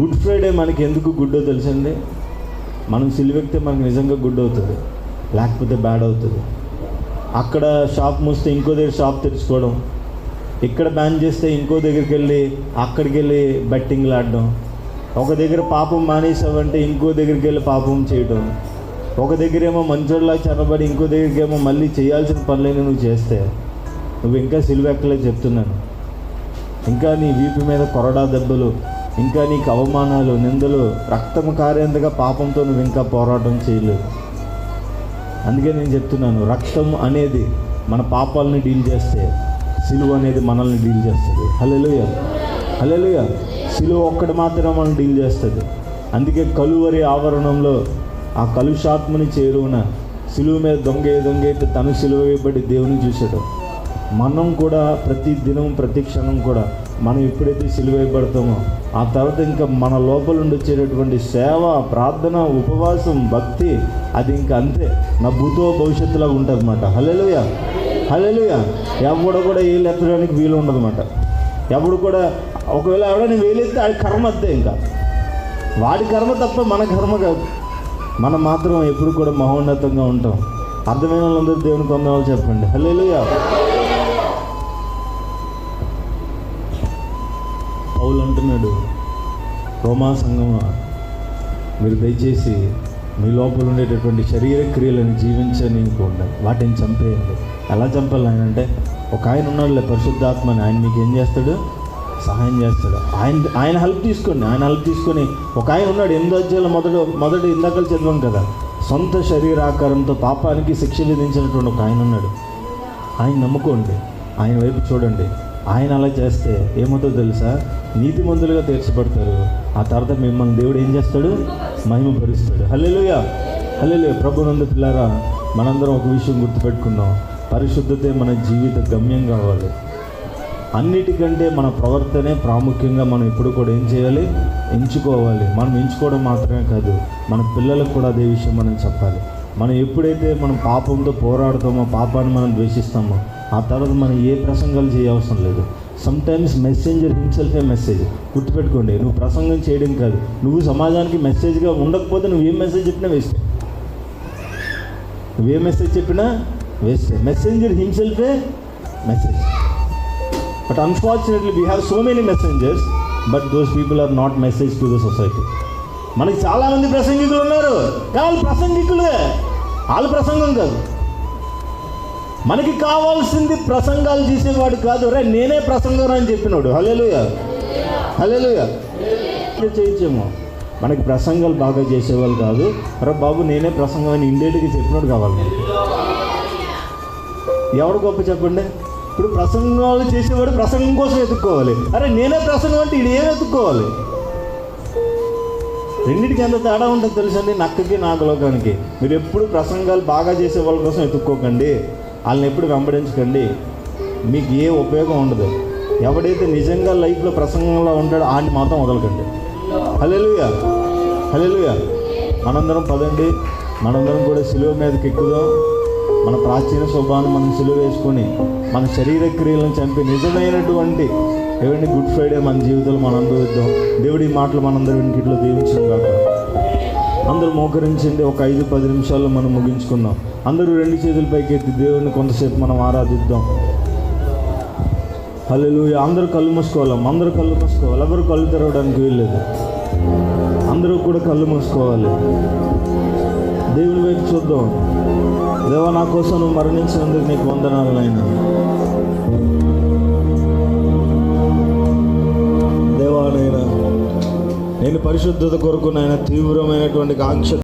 Good Friday మనకి ఎందుకు గుడ్డో తెలుసండి? మనం సిలివెక్తే మనకు నిజంగా గుడ్ అవుతుంది. లేకపోతే బ్యాడ్ అవుతుంది. అక్కడ షాప్ మూస్తే ఇంకో దగ్గర షాప్ తెరుచుకోవడం. ఇక్కడ బ్యాన్ చేస్తే ఇంకో దగ్గరికి వెళ్ళి అక్కడికి వెళ్ళి బెట్టింగ్లు ఆడడం. ఒక దగ్గర పాపం మానేసావంటే ఇంకో దగ్గరికి వెళ్ళి పాపం చేయడం. ఒక దగ్గర ఏమో మంచోళ్ళలా ఇంకో దగ్గరికి ఏమో మళ్ళీ చేయాల్సిన పనులైనా నువ్వు చేస్తే. నువ్వు ఇంకా సిలువెక్కలే చెప్తున్నాను. ఇంకా నీ వీపు మీద కొరడా దెబ్బలు ఇంకా నీకు అవమానాలు నిందలు రక్తము కారేంతగా పాపంతో నువ్వు ఇంకా పోరాటం చేయలేదు. అందుకే నేను చెప్తున్నాను రక్తం అనేది మన పాపాలని డీల్ చేస్తే సిలువ అనేది మనల్ని డీల్ చేస్తుంది. హలెలుయ హలెలుయ సిలువ ఒక్కటి మాత్రమే మనం డీల్ చేస్తుంది. అందుకే కలువరి ఆవరణంలో ఆ కలుషాత్మని చేరువున సిలువ మీద దొంగ దొంగ అయితే తను సిలువ వేయబడి దేవుని చూసాడు మనం కూడా ప్రతి దినం ప్రతి క్షణం కూడా మనం ఎప్పుడైతే సిలువైపడతామో ఆ తర్వాత ఇంకా మన లోపల నుండి వచ్చేటటువంటి సేవ ప్రార్థన ఉపవాసం భక్తి అది ఇంకా అంతే. నా భూతో భవిష్యత్తులాగా ఉంటుంది అనమాట హలెలుయ హలెలుయ ఎవడు కూడా ఏళ్ళు ఎత్తడానికి వీలు ఉండదన్నమాట. ఎవడు కూడా ఒకవేళ ఎవడని వేలెత్తే ఆడి కర్మ అంతే ఇంకా. వాడి కర్మ తప్ప మన కర్మ కాదు. మనం మాత్రం ఎప్పుడు కూడా మహోన్నతంగా ఉంటాం. అర్థమైన వాళ్ళందరూ దేవుని పొందాలో చెప్పండి. హలో పౌలు అంటున్నాడు రోమా సంగమా మీరు దయచేసి మీ లోపల ఉండేటటువంటి శరీర క్రియలను జీవించనీయకుండా వాటిని చంపేయండి. ఎలా చంపాలి ఆయన అంటే ఒక ఆయన ఉన్నాడులే పరిశుద్ధాత్మ అని ఆయన మీకు ఏం చేస్తాడు? సహాయం చేస్తాడు. ఆయన ఆయన హెల్ప్ తీసుకోండి. ఆయన హెల్ప్ తీసుకొని ఒక ఆయన ఉన్నాడు ఎనిమిది అధ్యాయులు మొదటి మొదటి ఇందాకలు చదివాం కదా. సొంత శరీరాకారంతో పాపానికి శిక్ష విధించినటువంటి ఒక ఆయన ఉన్నాడు. ఆయన నమ్ముకోండి. ఆయన వైపు చూడండి. ఆయన అలా చేస్తే ఏమవుతుందో తెలుసా? నీతిమంతులుగా తీర్చబడతారు. ఆ తర్వాత మిమ్మల్ని దేవుడు ఏం చేస్తాడు? మహిమ భరిస్తాడు హల్లెలుయ! హల్లెలూయ ప్రభునందు పిల్లారా మనందరం ఒక విషయం గుర్తుపెట్టుకున్నాం. పరిశుద్ధతే మన జీవిత గమ్యం కావాలి. అన్నిటికంటే మన ప్రవర్తనే ప్రాముఖ్యంగా మనం ఎప్పుడు కూడా ఏం చేయాలి? ఎంచుకోవాలి. మనం ఎంచుకోవడం మాత్రమే కాదు మన పిల్లలకు కూడా అదే విషయం మనం చెప్పాలి. మనం ఎప్పుడైతే మనం పాపంతో పోరాడతామో పాపాన్ని మనం ద్వేషిస్తామో ఆ తర్వాత మనం ఏ ప్రసంగాలు చేయవసరం లేదు. సమ్టైమ్స్ మెసెంజర్ హిమ్సెల్ఫే మెసేజ్ గుర్తుపెట్టుకోండి నువ్వు ప్రసంగం చేయడం కాదు. నువ్వు సమాజానికి మెసేజ్గా ఉండకపోతే నువ్వు ఏం మెసేజ్ చెప్పినా వేస్ట్. నువ్వే మెసేజ్ చెప్పినా waste. Messenger హిమ్సెల్ఫే message but unfortunately we have so many messengers but those people are not message to the society మనకి చాలామంది ప్రసంగికులు ఉన్నారు. కానీ వాళ్ళు ప్రసంగికులే వాళ్ళు ప్రసంగం కాదు. మనకి కావాల్సింది ప్రసంగాలు చేసేవాడు కాదు. రే నేనే ప్రసంగం అని చెప్పినాడు. హలేలుయ హలేలుయ చేయించేమో మనకి ప్రసంగాలు బాగా చేసేవాళ్ళు కాదు. రే బాబు నేనే ప్రసంగం అని ఇండేటికి చెప్పినోడు కావాలి ఎవరు ఎవడు గొప్ప చెప్పండి? ఇప్పుడు ప్రసంగాలు చేసేవాడు ప్రసంగం కోసం ఎత్తుక్కోవాలి. అరే నేనే ప్రసంగం అంటే ఇది ఏం ఎత్తుక్కోవాలి? రెండింటికి ఎంత తేడా ఉంటుంది తెలుసండి నక్కకి నాగలోకానికి. మీరు ఎప్పుడు ప్రసంగాలు బాగా చేసే వాళ్ళ కోసం ఎత్తుక్కోకండి. వాళ్ళని ఎప్పుడు వెంబడించకండి. మీకు ఏ ఉపయోగం ఉండదు. ఎవడైతే నిజంగా లైఫ్లో ప్రసంగంలో ఉంటాడో ఆడిని మాత్రం వదలకండి. హలెలుగా హలెలుగా మనందరం పదండి. మనందరం కూడా సిలువ మీదకి ఎక్కుదాం. మన ప్రాచీన స్వభావాన్ని మనం సిలువ వేసుకొని మన శరీర క్రియలను చంపి నిజమైనటువంటి ఏమండి గుడ్ ఫ్రైడే మన జీవితంలో మనం అనుభవిద్దాం. దేవుడి మాటలు మనందరం ఇంటిలో దీవించిన కాక. అందరూ మోకరించండి. ఒక ఐదు పది నిమిషాల్లో మనం ముగించుకుందాం. అందరూ రెండు చేతుల పైకెత్తి ఎత్తి దేవుడిని కొంతసేపు మనం ఆరాధిద్దాం. హలో అందరూ కళ్ళు మూసుకోవాలి అందరూ కళ్ళు మూసుకోవాలి. ఎవరు కళ్ళు తెరవడానికి వీల్లేదు. అందరూ కూడా కళ్ళు మూసుకోవాలి. దేవుని వైపు చూద్దాం. దేవా నా కోసం నువ్వు మరణించినందుకు నీకు వందనాలు అయినా పరిశుద్ధత కొరకు నాయన తీవ్రమైనటువంటి కాంక్ష